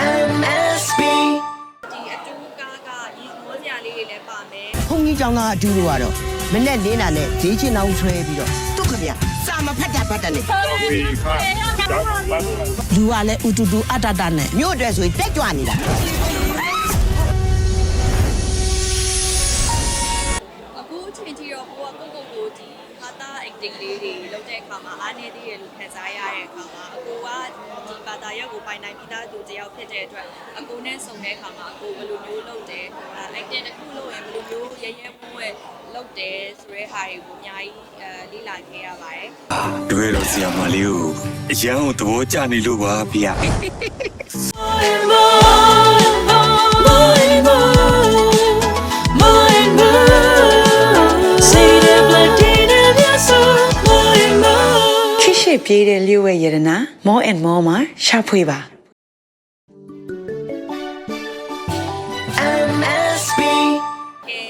MSB ဒီအတူကားကဒီမောစရာလေးတွေလည်းပါမယ်ဘုန်းကြီးကျောင်းသားအတူတူကတော့မနဲ့လေးနာနဲ့ဈေးချင်းအောင်ဆွဲပြီးတော့သူ့ခမရစာမဖတ်တာဖတ်တယ်နဲ့လူကလည်းဥတူတူအတ္တတနဲ့မြို့အတွက်ဆိုရင်တက်ကြွနေတာ acting လေးတွေလုပ်တဲ့အခါမှာအားနေသေးတယ်လို့ခံစားရတဲ့အခါမှာအကိုကဒီဘာသာရပ်ကိုပိုင်နိုင်ပြီးသားသူတယောက်ဖြစ်တဲ့အတွက်အကိုနဲ့ဆုံတဲ့အခါမှာအကိုဘယ်လိုမျိုးလုပ်တယ်အဲ acting တစ်ခုလုပ်ရင်ဘယ်လိုမျိုးရရဲဝဲဝဲလုပ်တယ်ဆိုတဲ့ဟာတွေကိုအများကြီးအဲလေ့လာခဲ့ရပါတယ်တပည့်တော်ဆရာမလေးကိုအရန်ကိုသဘောကျနေလို့ပါဗျာ ပြေးတဲ့လျှို့ဝဲရတနာ more and more မှာရှာဖွေပါ MSB ကဲ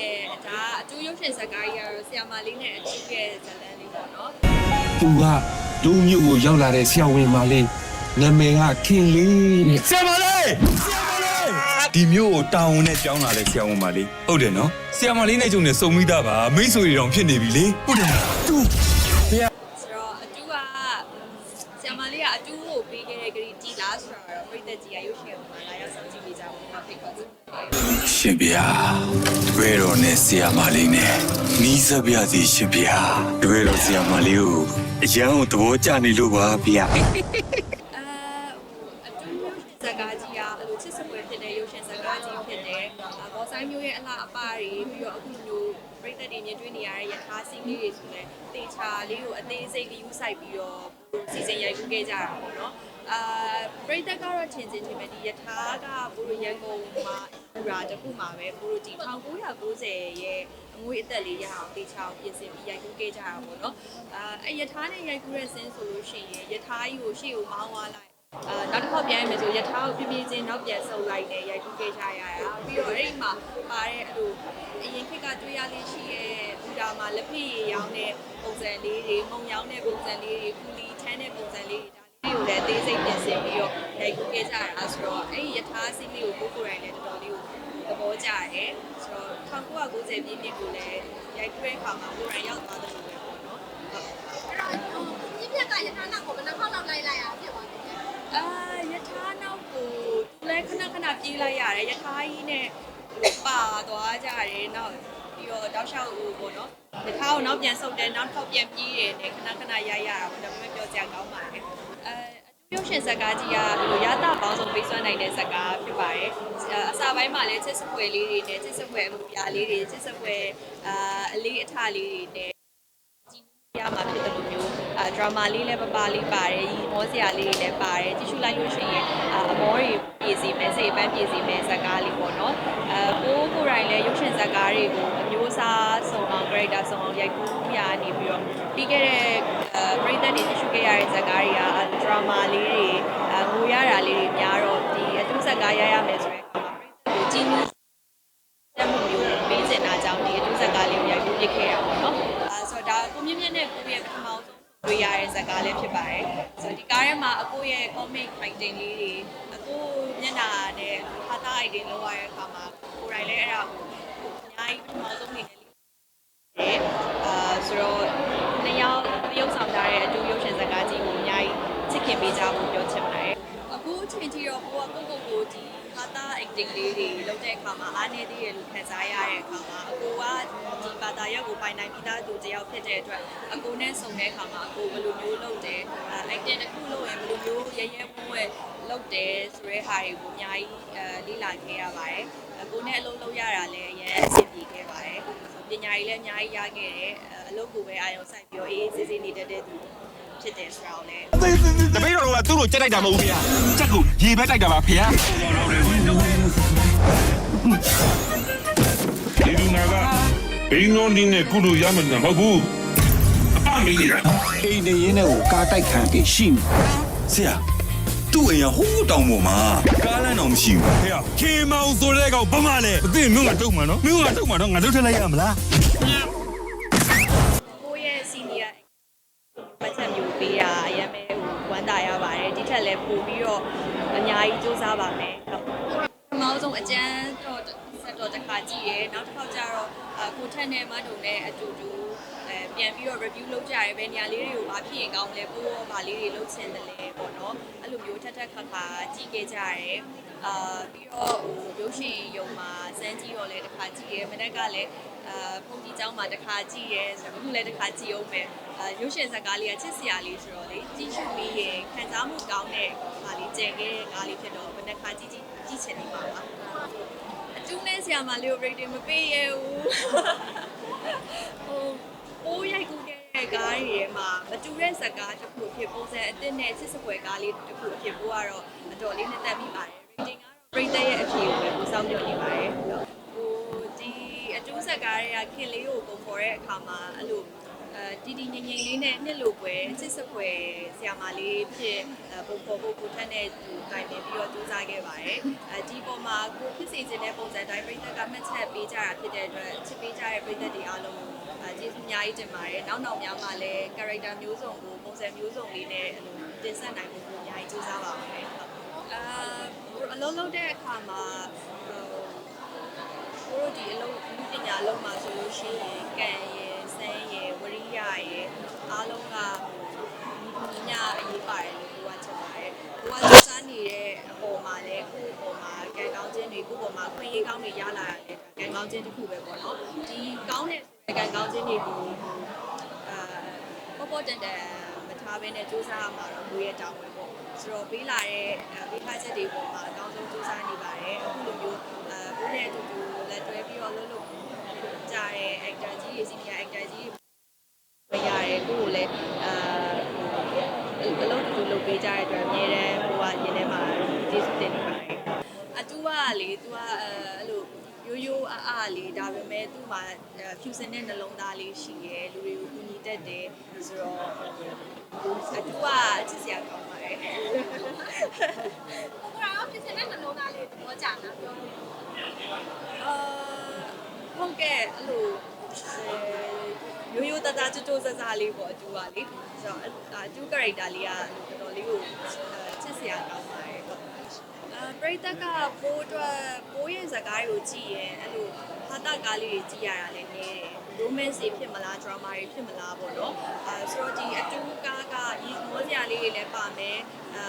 ဒါအတူရုပ်ရှင်ဇာတ်ကားကြီးကတော့ဆီယာမာလေးနဲ့အတူရဲ့ဇာတ်လမ်းလေးပေါ့နော်သူကဒုမြို့ကိုရောက်လာတဲ့ဆရာဝန်မလေးနာမည်ကခင်လေးတဲ့ဆရာမလေးဆရာမလေးဒီမျိုးကိုတာဝန်နဲ့ကြောင်းလာတဲ့ဆရာဝန်မလေးဟုတ်တယ်နော်ဆရာမလေးနဲ့ကျုံနဲ့စုံမိတာပါမိတ်ဆွေတွေတောင်ဖြစ်နေပြီလေဟုတ်တယ်မလားသူ ဆိုတော့အတူကဆီယာမာလေးကအတူကိုပေးခဲ့တဲ့ဂရီတီလားဆိုတော့ပြိ သက်ကြီးကရုပ်ရှင်မှာလာရောက်ဆောင်ကြည့်ပေးကြဖို့မှာဖိတ်ခေါ်ချင်ပါတယ်ရှင်ဗျာတပည့်တော်နဲ့ဆရာမလေးနဲ့နီးစပ်ပြစီရှင်ဗျာတပည့်တော်ဆရာမလေးကိုအရန်ကိုသဘောကျနေလို့ပါဗျာ အဲအတူရုပ်ရှင်ဇာတ်ကားကြီးကအဲ့လိုချစ်စပွဲဖြစ်တဲ့ရုပ်ရှင်ဇာတ်ကားကြီးဖြစ်တယ်။ဘောဆိုင်မျိုးရဲ့အလားအပါ တွေပြီးတော့အခုမျိုးပြိသက်တွေမြင်တွေ့နေရတဲ့ရထားစီးလေးတွေဆိုလဲတေချာလေးကိုအသေးစိတ်ကယူဆိုင်ပြီးတော့စီစဉ်ရိုက်ကူးခဲ့ကြတာပေါ့နော်။အာပြိသက်ကတော့ထင်ချင်းထင်မယ်ဒီရထားကဘိုးရန်ကုန်မှာဟူရာတခုမှာပဲဘိုးဒီ1990ရဲ့အငွေအသက်လေးရအောင်တေချာအောင်ပြင်ဆင်ပြီးရိုက်ကူးခဲ့ကြတာပေါ့နော်။အာအဲ့ရထားနဲ့ရိုက်ကူးတဲ့ဆင်းဆိုလို့ရှိရင်ရထားကြီးကိုရှေ့ကိုမောင်းသွားလိုက် အာနောက်တစ်ခေါက်ပြန်ရမယ်ဆိုရထားကိုပြပြချင်းနောက်ပြန်ဆုပ်လိုက်နဲ့ရိုက်ကူးခဲ့ကြရတာပြီးတော့အဲ့ဒီမှာပါတဲ့အဲ့လိုအရင်ခေတ်ကတွေ့ရလေးရှိရဲ့ဘူတာမှာလက်ဖိရရောင်းတဲ့ပုံစံလေးတွေမုံရောင်းတဲ့ပုံစံလေးတွေကူလီထမ်းတဲ့ပုံစံလေးတွေဒါလေးတွေကိုလည်းအသေးစိတ်ပြင်ဆင်ပြီးတော့ရိုက်ကူးခဲ့ကြတာဆိုတော့အဲ့ဒီရထားစီးလေးကိုကိုကိုယ်တိုင်လည်းတော်တော်လေးကိုသဘောကျတယ်ဆိုတော့1990ပြည့်နှစ်ကိုလည်းရိုက်ကူးတဲ့အခါမှာကိုယ်တိုင်ရောက်သွားတယ်လို့ပဲပေါ့နော်ဟုတ်ပြည့်ပြက်ကရထားနောက်ကိုဘယ်နှခေါက်လောက်လိုက်လိုက်ရဖြစ်သွားတယ် အာယထာနောက်ကိုသူလည်းခဏခဏပြေးလိုက်ရတယ်ယထာကြီးနဲ့ပါသွားကြတယ်နောက်ပြီးတော့တောက်လျှောက်ဟိုပေါ့နော်ယထာကိုနောက်ပြန်ဆုပ်တယ်နောက်ထောက်ပြန်ပြေးတယ်နဲ့ခဏခဏရိုက်ရတာပေါ့ဒါပေမဲ့ပြောကြကောင်းပါတယ်အဲအတူရုပ်ရှင်ဇာတ်ကားကြီးကဘယ်လိုရတာပေါင်းစုံပေးစွမ်းနိုင်တဲ့ဇာတ်ကားဖြစ်ပါတယ်အစာပိုင်းမှာလည်းချစ်စပွဲလေးတွေနဲ့ချစ်စပွဲအမှုပြလေးတွေချစ်စပွဲအာအလေးအထလေးတွေနဲ့ရမှာဖြစ်တယ်လို့မျိုးအာ ဒရာမာလေးလည်းပပလေးပါတယ်ရီမောစရာလေးတွေလည်းပါတယ်ကြည့်ရှုလိုက်လို့ရှိရင်အာအမောတွေပြည်စီမဲစိတ်ပန်းပြည်စီမဲဇာတ်ကားလေးပေါ့နော်အဲကိုကိုယ်တိုင်လည်းရုပ်ရှင်ဇာတ်ကားတွေကိုအမျိုးအစားစုံအောင် character စုံအောင်ရိုက်ကူးရနေပြီးတော့ပြီးခဲ့တဲ့အဲပရိသတ်တွေကြည့်ရှုခဲ့ရတဲ့ဇာတ်ကားတွေကဒရာမာလေးတွေအငိုရတာလေးတွေများတော့ဒီအတူဇာတ်ကားရရမယ်ဆိုတဲ့အခါမှာပရိသတ်ကိုကြည့်မှု တက်မှုမျိုးပေးချင်တာကြောင့်ဒီအတူဇက်ကားလေးကိုရိုက်ကူးပစ်ခဲ့ရပါတော့။အဲဆိုတော့ဒါကိုမြင့်မြင့်နဲ့ကိုရဲ့ပထမဆုံး တွေ့ရတဲ့ဇက်ကားလေးဖြစ်ပါတယ်။ဆိုတော့ဒီကားထဲမှာအကိုရဲ့ comic writing လေးတွေအကိုမျက်နှာနဲ့ဟာတာ item လောက်ရတဲ့အခါမှာကိုယ်တိုင်လည်းအဲ့ဒါကိုအများကြီးပထမဆုံးနေနဲ့လေးတယ်။အာဆိုတော့နှစ်ယောက်ရုပ်ဆောင်ကြတဲ့အတူရုပ်ရှင်ဇက်ကားကြီးကိုအများကြီးချစ်ခင်ပေးကြဖို့ပြောချင်ပါတယ်။အခုအချိန်ထိတော့ကိုကကိုကိုကိုဒီ ဟာတာ acting လေးတွေလုပ်တဲ့အခါမှာအားနေသေးတယ်လို့ခံစားရတဲ့အခါမှာအကိုကဒီဘာသာရပ်ကိုပိုင်နိုင်ပြီးသားသူတယောက်ဖြစ်တဲ့အတွက်အကိုနဲ့ဆုံတဲ့အခါမှာအကိုဘယ်လိုမျိုးလုပ်တယ်အဲ acting တစ်ခုလုပ်ရင်ဘယ်လိုမျိုးရရဲဝဲဝဲလုပ်တယ်ဆိုတဲ့ဟာတွေကိုအများကြီးအဲလေ့လာခဲ့ရပါတယ်အကိုနဲ့အလုပ်လုပ်ရတာလည်းအရင်အဆင်ပြေခဲ့ပါတယ်ပညာရေးလည်းအများကြီးရခဲ့တယ်အလုပ်ကိုပဲအာရုံစိုက်ပြီးတော့အေးအေးဆေးဆေးနေတတ်တဲ့သူဖြစ်တယ်ဆိုတာကိုလည်းတပည့်တော်ကသူ့ကိုကြက်လိုက်တာမဟုတ်ဘူးဗျာကြက်ကိုရေဘက်တိုက်တာပါဖေ။ ဒီလူနာကဘိန်းလုံးဒီနဲ့ကုလို့ရမယ်မဟုတ်ဘူးအပမေးနေတာအိမ်နေရင်းနဲ့ကိုကားတိုက်ခံပြီးရှိနေဆရာသူ့အိမ်ကဟိုးတောင်ပေါ်မှာကားလမ်းတော်မရှိဘူးဟေ့ခေမောင်ဆိုတဲ့ကောင်ဘာမှလဲမသိမျိုးငါတုတ်မှာနော်မျိုးငါတုတ်မှာတော့ငါတုတ်ထက်လိုက်ရမလားကိုယ့်ရဲ့ senior ပတ်ချက်မျိုးပေးတာအရင်ပဲဟိုဝမ်းသာရပါတယ်ဒီထက်လည်းပို့ပြီးတော့အများကြီးစူးစမ်းပါမယ် ဟုတ်ပထမဆုံးအကျန်းတော့ဆက်တော့တစ်ခါကြည့်ရဲနောက်တစ်ခါကျတော့အကိုထက်နဲ့မတုံနဲ့အတူတူအဲပြန်ပြီးတော့ review လုပ်ကြရဲဘယ်နေရာလေးတွေကိုဘာဖြစ်ရင်ကောင်းလဲပို့ရောဘာလေးတွေလုပ်ချင်တယ်လဲပေါ့နော်အဲ့လိုမျိုးထက်ထက်ခါခါကြည့်ခဲ့ကြရဲအာပြီးတော့ဟိုရုပ်ရှင်ရုံမှာစမ်းကြည့်တော့လဲတစ်ခါကြည့်ရဲမနေ့ကလည်းအာဖုန်ကြီးเจ้าမှာတစ်ခါကြည့်ရဲဆိုတော့အခုလည်းတစ်ခါကြည့်အောင်မယ်အာရုပ်ရှင်ဇာတ်ကားလေးကချစ်စရာလေးဆိုတော့လေကြည့်ရှုပြီးရင်ခံစားမှုကောင်းတဲ့ ဟာလေးကြံခဲ့တဲ့ကားလေးဖြစ်တော့မနေ့ကကြည့်ကြည့်ကြည့်ချင်နေပါပါအတူနဲ့ဆရာမလေးကို rating မပေးရဘူးဟိုပိုးရိုက်ကူးခဲ့တဲ့ကားတွေထဲမှာမတူတဲ့ဇာတ်ကားတစ်ခုဖြစ်ပုံစံအစ်စ်နဲ့ချစ်စပွဲကားလေးတစ်ခုဖြစ်ဖို့ကတော့အတော်လေးနှစ်သက်မိပါတယ် rating ကတော့ rating ရဲ့အဖြေကိုပဲပူဆောင်ပြနေပါတယ်ဟိုဒီအတူဇာတ်ကားတွေကခင်လေးကိုပုံဖော်တဲ့အခါမှာအဲ့လို အဲဒီဒီငိမ့်ငိမ့်လေးနဲ့နှစ်လိုပွဲချစ်စပွဲဆရာမလေးဖြစ်ပုံဖော်ဖို့ကိုထက်နဲ့သူတိုင်ပင်ပြီးတော့စူးစမ်းခဲ့ပါတယ်အဲဒီပေါ်မှာကိုဖြစ်စီခြင်းတဲ့ပုံစံတိုင်းပြိသက်ကမှတ်ချက်ပေးကြတာဖြစ်တဲ့အတွက်ချစ်ပေးကြတဲ့ပြိသက်တွေအားလုံးကိုကျေးဇူးအများကြီးတင်ပါတယ်နောက်နောက်များမှာလည်း character မျိုးစုံကိုပုံစံမျိုးစုံလေးနဲ့အဲ့လိုတင်ဆက်နိုင်ဖို့အများကြီးစူးစမ်းပါမယ်ဟုတ်အာအလုံးလုံးတဲ့အခါမှာဟိုကိုတို့ဒီအလုံးဒီပညာလုံးမှာဆိုလို့ရှိရင်ကံရယ်စမ်း ရယ်ဝရိယရယ်အားလုံးကဒီညအရေးပါတယ်လို့ပြောချင်ပါတယ်။ကိုကစစားနေတဲ့အပေါ်မှာလည်းကိုယ့်အပေါ်မှာကံကောင်းခြင်းတွေကိုယ့်ပေါ်မှာခွင့်ရကောင်းတွေရလာတယ်ကံကောင်းခြင်းတစ်ခုပဲပေါ့နော်။ဒီကောင်းတဲ့ဆိုတဲ့ကံကောင်းခြင်းတွေကိုအာပေါ်ပေါ်တန်တန်မထားဘဲနဲ့စူးစမ်းရမှာတော့ကိုယ့်ရဲ့တောင်းဝင်ပေါ့။ဆိုတော့ပေးလာတဲ့ပေးထားချက်တွေပေါ်မှာအကောင်းဆုံးစူးစမ်းနေပါတယ်။အခုလိုမျိုးအဲကိုယ့်ရဲ့အတူတူလက်တွဲပြီးတော့လှုပ်လှုပ်ကြတဲ့ actor ကြီးတွေ senior actor ကြီးတွေဝရတယ်ကိုကိုလည်းအာအလုံးတူတူလုပ်ပေးကြတဲ့အတွက်အများတန်းဟိုကရင်ထဲမှာကျေးဇူးတင်နေပါတယ်အတူကလေ तू ကအဲအဲ့လိုရိုးရိုး အားအားလေးဒါပေမဲ့သူ့မှာဖြူစင်တဲ့နှလုံးသားလေးရှိရဲလူတွေကိုကူညီတတ်တယ်ဆိုတော့အတူကချစ်စရာကောင်းပါတယ်ကိုကတော့ဖြစ်နေတဲ့နှလုံးသားလေးသဘောကျတာပြောလို့အာဟုတ်ကဲ့အဲ့လိုအဲရိုးရိုးသားသားကြိုးကြိုးစားစားလေးပေါ့အတူပါလေဆိုတော့အတူ character လေးကတော်တော်လေးကိုချစ်စရာကောင်းပါတယ်ဟုတ်အာ ပရိသတ်ကပိုးအတွက်ပိုးရဲ့ဇာတ်ကားတွေကိုကြည့်ရင်အဲ့လိုဟာတာကားလေးတွေကြည့်ရတာလည်းနည်းတယ် romance တွေဖြစ်မလား drama တွေဖြစ်မလားပေါ့နော်အဲဆိုတော့ဒီအတူကားကဒီမောစရာလေးတွေလည်းပါမယ်အာ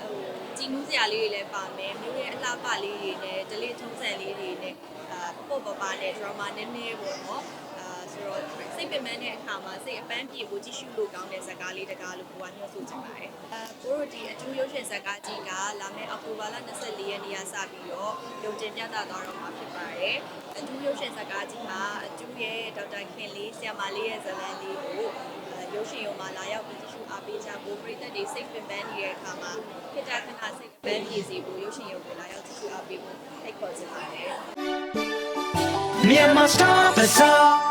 ဟိုကြည်နူးစရာလေးတွေလည်းပါမယ်မျိုးရဲ့အလှပလေးတွေနဲ့ဒလေးထုံးစံလေးတွေနဲ့အာပေါ့ပေါ့ပါနဲ့ drama နည်းနည်းပေါ့နော်အာ ဆိုတော့စိတ်ပင်ပန်းတဲ့အခါမှာစိတ်အပန်းပြေကိုကြည့်ရှုလို့ကောင်းတဲ့ဇာတ်ကားလေးတကားလို့ကိုကညွှန်ဆိုချင်ပါတယ်အဲကိုတို့ဒီအထူးရုပ်ရှင်ဇာတ်ကားကြီးကလာမယ့်အောက်တိုဘာလ24ရက်နေ့ကစပြီးတော့ရုံတင်ပြသသွားတော့မှာဖြစ်ပါတယ်အထူးရုပ်ရှင်ဇာတ်ကားကြီးမှာအထူးရဲ့ဒေါက်တာခင်လေးဆရာမလေးရဲ့ဇာတ်လမ်းလေးကိုအဲရုပ်ရှင်ရုံမှာလာရောက်ပြီးကြည့်ရှုအားပေးကြဖို့ပရိသတ်တွေစိတ်ပင်ပန်းနေတဲ့အခါမှာခိတ္တခဏစိတ်ပန်းပြေစီဖို့ရုပ်ရှင်ရုံကိုလာရောက်ကြည့်ရှုအားပေးဖို့ဖိတ်ခေါ်ချင်ပါတယ် Myanmar Star Bazaar